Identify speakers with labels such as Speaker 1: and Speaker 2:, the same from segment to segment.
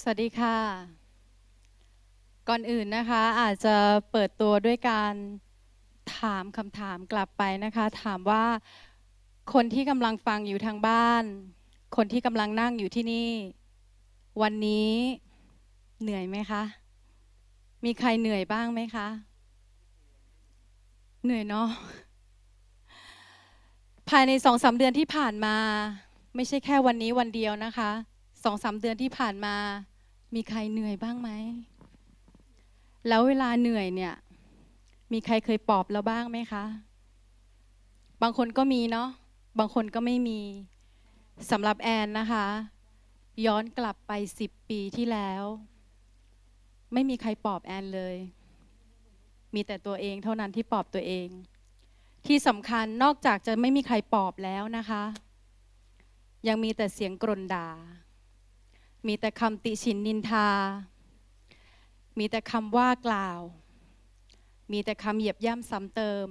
Speaker 1: สวัสดีค่ะ ก่อนอื่นนะคะอาจจะเปิดตัวด้วยการถามคำถามกลับไปนะคะ ถามว่าคนที่กำลังฟังอยู่ทางบ้าน คนที่กำลังนั่งอยู่ที่นี่ วันนี้เหนื่อยไหมคะ มีใครเหนื่อยบ้างไหมคะ เหนื่อยเนาะภายในสองสามเดือนที่ผ่านมา ไม่ใช่แค่วันนี้วันเดียวนะคะ สองสามเดือนที่ผ่านมา มีใครเหนื่อยบ้างไหม แล้วเวลาเหนื่อยเนี่ย มีใครเคยปอบเราบ้างไหมคะ บางคนก็มีเนาะ บางคนก็ไม่มีสำหรับแอนนะคะ ย้อนกลับไปสิบปีที่แล้ว ไม่มีใครปอบแอนเลย มีแต่ตัวเองเท่านั้นที่ปอบตัวเอง ที่สำคัญนอกจากจะไม่มีใครปอบแล้วนะคะ ยังมีแต่เสียงกรนด่า มีแต่คำติฉินนินทา มีแต่คำว่ากล่าว มีแต่คำเหยียบย่ำซ้ำเติม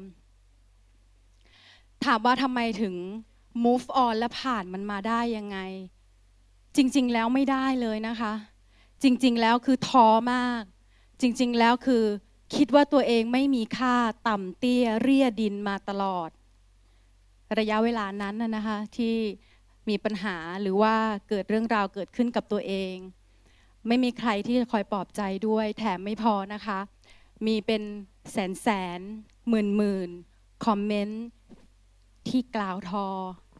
Speaker 1: ถามว่าทำไมถึง move on และผ่านมันมาได้ยังไง จริง ๆ แล้วไม่ได้เลยนะคะ จริง ๆ แล้วคือท้อมาก จริง ๆ แล้วคือคิดว่าตัวเองไม่มีค่าต่ำเตี้ยเรียดินมาตลอด ระยะเวลานั้นน่ะนะคะที่ มีปัญหาหรือว่าเกิดเรื่องราวเกิดขึ้นกับตัวเอง ไม่มีใครที่จะคอยปลอบใจด้วย แถมไม่พอนะคะ มีเป็นแสนแสนหมื่นหมื่นคอมเมนต์ที่กล่าวทอ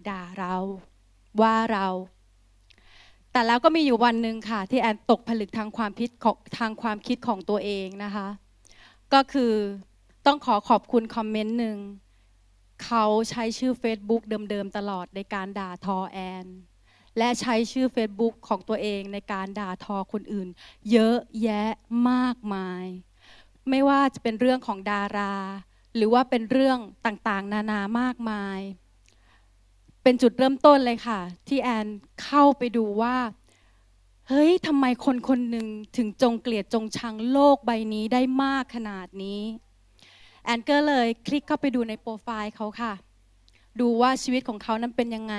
Speaker 1: ด่าเรา ว่าเรา แต่แล้วก็มีอยู่วันหนึ่งค่ะ ที่แอนตกผลึกทางความคิดของทางความคิดของตัวเองนะคะ ก็คือต้องขอขอบคุณคอมเมนต์หนึ่ง เขาใช้ชื่อ Facebook เดิมๆตลอดในการด่าทอแอน และใช้ชื่อ Facebook ของตัวเองในการด่าทอคนอื่น เยอะแยะมากมาย ไม่ว่าจะเป็นเรื่องของดารา หรือว่าเป็นเรื่องต่างๆ นานามากมาย เป็นจุดเริ่มต้นเลยค่ะ ที่แอนเข้าไปดูว่า เฮ้ยทำไมคนคนหนึ่งถึงจงเกลียดจงชังโลกใบนี้ได้มากขนาดนี้ แอนก็เลยคลิกเข้าไปดูในโปรไฟล์เขาค่ะ ดูว่าชีวิตของเขานั้นเป็นยังไง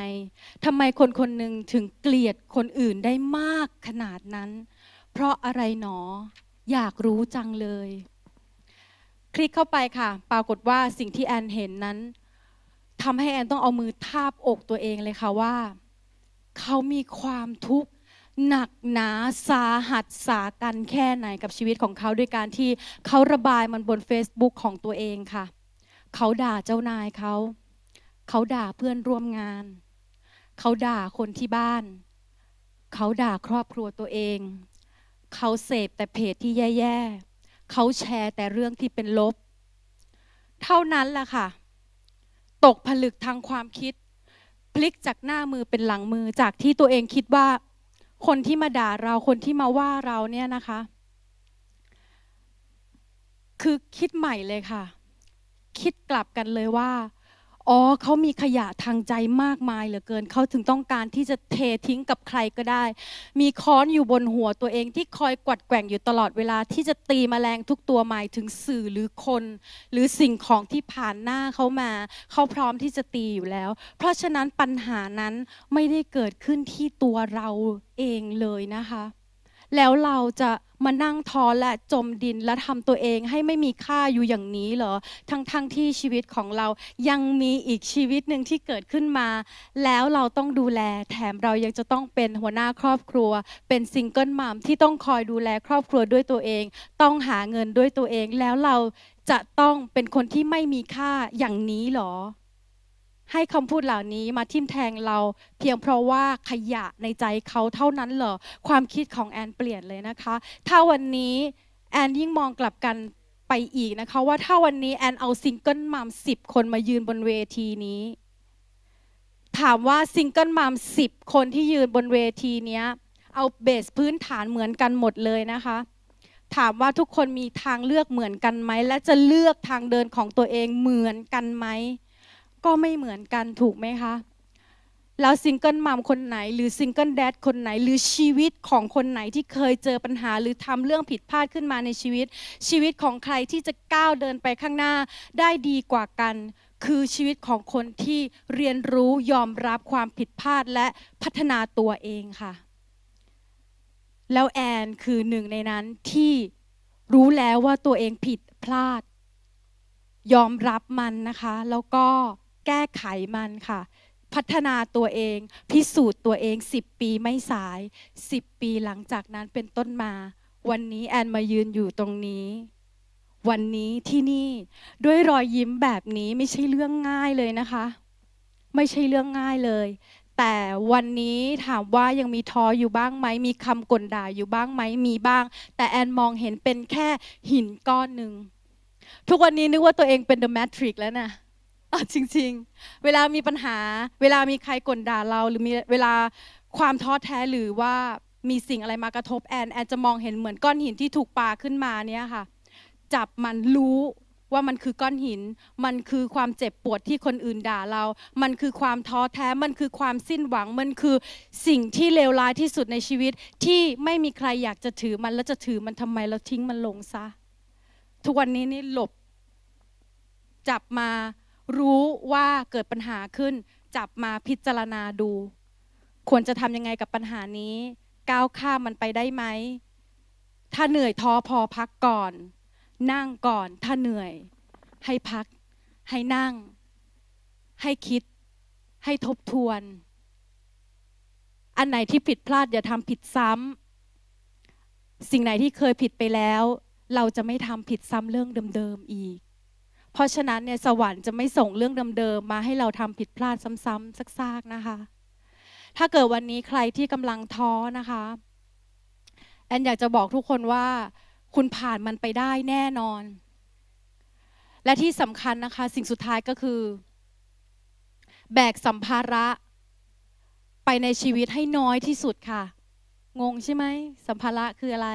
Speaker 1: ทำไมคนคนหนึ่งถึงเกลียดคนอื่นได้มากขนาดนั้น เพราะอะไรหนอ อยากรู้จังเลย คลิกเข้าไปค่ะ ปรากฏว่าสิ่งที่แอนเห็นนั้นทำให้แอนต้องเอามือทาบอกตัวเองเลยค่ะว่า เขามีความทุกข์ หนักหนาสาหัสสากันแค่ไหนกับชีวิตของเขาด้วยการที่เขาระบายมันบน Facebook ของตัวเองค่ะ เขาด่าเจ้านายเขา เขาด่าเพื่อนร่วมงาน เขาด่าคนที่บ้าน เขาด่าครอบครัวตัวเอง เขาเสพแต่เพจที่แย่ๆ เขาแชร์แต่เรื่องที่เป็นลบ เท่านั้นแหละค่ะ ตกผลึกทางความคิด พลิกจากหน้ามือเป็นหลังมือจากที่ตัวเองคิดว่า คนที่มาด่าเราคนที่มาว่าเราเนี่ยนะคะ คือคิดใหม่เลยค่ะ คิดกลับกันเลยว่า อ๋อเขามีขยะทางใจมากมายเหลือเกิน เขาถึงต้องการที่จะเททิ้งกับใครก็ได้ มีค้อนอยู่บนหัวตัวเองที่คอยกวัดแกว่งอยู่ตลอดเวลาที่จะตีแมลงทุกตัวหมายถึงสื่อหรือคน หรือสิ่งของที่ผ่านหน้าเขามา เขาพร้อมที่จะตีอยู่แล้ว เพราะฉะนั้นปัญหานั้นไม่ได้เกิดขึ้นที่ตัวเราเองเลยนะคะ แล้วเราจะมานั่งท้อและจมดินและทำตัวเองให้ไม่มีค่าอยู่อย่างนี้เหรอ ทั้งๆทที่ชีวิตของเรายังมีอีกชีวิตหนึ่งที่เกิดขึ้นมา แล้วเราต้องดูแล แถมเรายังจะต้องเป็นหัวหน้าครอบครัว เป็นซิงเกิลมัมที่ต้องคอยดูแลครอบครัวด้วยตัวเอง ต้องหาเงินด้วยตัวเอง แล้วเราจะต้องเป็นคนที่ไม่มีค่าอย่างนี้เหรอ ให้คำพูดเหล่านี้มาทิ่มแทงเรา เพียงเพราะว่าขยะในใจเขาเท่านั้นเหรอความคิดของแอนเปลี่ยนเลยนะคะ ถ้าวันนี้แอนยิ่งมองกลับกันไปอีกนะคะว่าถ้าวันนี้แอนเอาซิงเกิลมัมสิบคนมายืนบนเวทีนี้ ถามว่าซิงเกิลมัมสิบคนที่ยืนบนเวทีนี้เอาเบสพื้นฐานเหมือนกันหมดเลยนะคะ ถามว่าทุกคนมีทางเลือกเหมือนกันไหม และจะเลือกทางเดินของตัวเองเหมือนกันไหม ก็ไม่เหมือนกันถูกไหมคะ แล้วซิงเกิลมัมคนไหน หรือซิงเกิลแดดคนไหน หรือชีวิตของคนไหนที่เคยเจอปัญหา หรือทำเรื่องผิดพลาดขึ้นมาในชีวิต ชีวิตของใครที่จะก้าวเดินไปข้างหน้าได้ดีกว่ากัน คือชีวิตของคนที่เรียนรู้ยอมรับความผิดพลาดและพัฒนาตัวเองค่ะ แล้วแอนคือหนึ่งในนั้นที่รู้แล้วว่าตัวเองผิดพลาด ยอมรับมันนะคะ แล้วก็ แก้ไขมันค่ะ พัฒนาตัวเอง พิสูจน์ตัวเอง 10 ปีไม่สาย 10 ปีหลังจากนั้นเป็นต้นมา วันนี้แอนมายืนอยู่ตรงนี้ วันนี้ที่นี่ด้วยรอยยิ้มแบบนี้ไม่ใช่เรื่องง่ายเลยนะคะ ไม่ใช่เรื่องง่ายเลย แต่วันนี้ถามว่ายังมีท้ออยู่บ้างไหม มีคำกลด่าอยู่บ้างไหมมีบ้าง แต่แอนมองเห็นเป็นแค่หินก้อนหนึ่งทุกวันนี้นึกว่าตัวเองเป็น The Matrix แล้วนะ อะจริง ๆ เวลามีปัญหา เวลามีใครกลด่าเรา หรือมีเวลาความท้อแท้หรือว่ามีสิ่งอะไรมากระทบแอนแอนจะมองเห็นเหมือนก้อนหินที่ถูกปาขึ้นมาเนี่ยค่ะ จับมันรู้ว่ามันคือก้อนหิน มันคือความเจ็บปวดที่คนอื่นด่าเรา มันคือความท้อแท้ มันคือความสิ้นหวัง มันคือสิ่งที่เลวร้ายที่สุดในชีวิต ที่ไม่มีใครอยากจะถือมันแล้วจะถือมันทำไมเราทิ้งมันลงซะ ทุกวันนี้นี่หลบ จับมา รู้ว่าเกิดปัญหาขึ้น จับมาพิจารณาดู ควรจะทำยังไงกับปัญหานี้ ก้าวข้ามมันไปได้ไหม ถ้าเหนื่อยท้อพอพักก่อน นั่งก่อน ถ้าเหนื่อย ให้พัก ให้นั่ง ให้คิด ให้ทบทวน อันไหนที่ผิดพลาดอย่าทำผิดซ้ำสิ่งไหนที่เคยผิดไปแล้ว เราจะไม่ทำผิดซ้ำเรื่องเดิมๆอีก เพราะฉะนั้นเนี่ยสวรรค์จะไม่ส่งเรื่องเดิมๆมาให้เราทำผิดพลาดซ้ำๆซากๆนะคะ ถ้าเกิดวันนี้ใครที่กำลังท้อนะคะ แอนอยากจะบอกทุกคนว่า คุณผ่านมันไปได้แน่นอน และที่สำคัญนะคะ สิ่งสุดท้ายก็คือ แบกสัมภาระไปในชีวิตให้น้อยที่สุดค่ะ งงใช่ไหม สัมภาระคืออะไร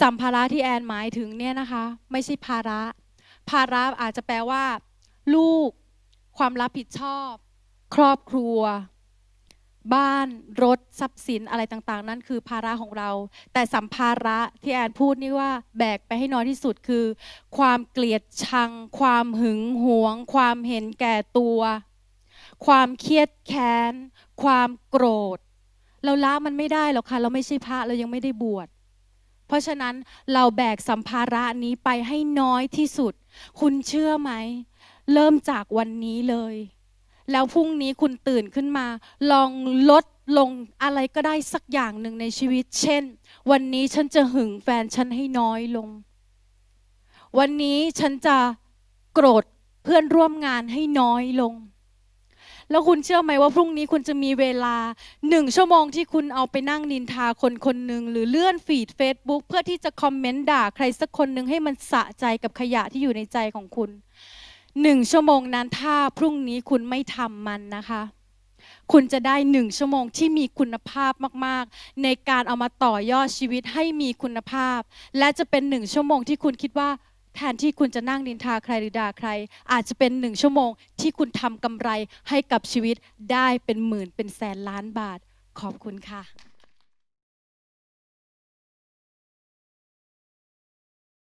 Speaker 1: สัมภาระที่แอนหมายถึงเนี่ยนะคะ ไม่ใช่ภาระ ภาระอาจจะแปลว่า ลูก ความรับผิดชอบ ครอบครัว บ้านรถทรัพย์สินอะไรต่างๆ นั่นคือภาระของเรา แต่สัมภาระที่แอนพูดนี่ว่าแบกไปให้น้อยที่สุดคือ ความเกลียดชัง ความหึงหวง ความเห็นแก่ตัว ความเครียดแค้น ความโกรธ เราละมันไม่ได้หรอกค่ะเราไม่ใช่พระเรายังไม่ได้บวช เพราะฉะนั้นเราแบกสัมภาระนี้ไปให้น้อยที่สุด คุณเชื่อไหม เริ่มจากวันนี้เลย แล้วพรุ่งนี้คุณตื่นขึ้นมา ลองลดลงอะไรก็ได้สักอย่างหนึ่งในชีวิต เช่น วันนี้ฉันจะหึงแฟนฉันให้น้อยลง วันนี้ฉันจะโกรธเพื่อนร่วมงานให้น้อยลง แล้วคุณเชื่อไหมว่าพรุ่งนี้คุณจะมีเวลาหนึ่งชั่วโมงที่คุณเอาไปนั่งนินทาคนคนหนึ่งหรือเลื่อนฟีด Facebook เพื่อที่จะคอมเมนต์ด่าใครสักคนหนึ่งให้มันสะใจกับขยะที่อยู่ในใจของคุณหนึ่งชั่วโมงนั้นถ้าพรุ่งนี้คุณไม่ทำมันนะคะ คุณจะได้หนึ่งชั่วโมงที่มีคุณภาพมาก ๆ ในการเอามาต่อยอดชีวิตให้มีคุณภาพ และจะเป็นหนึ่งชั่วโมงที่คุณคิดว่า แทนที่คุณจะนั่งนินทาใครหรือด่าใคร อาจจะเป็นหนึ่งชั่วโมงที่คุณทำกำไรให้กับชีวิตได้เป็นหมื่นเป็นแสนล้านบาท ขอบคุณค่ะ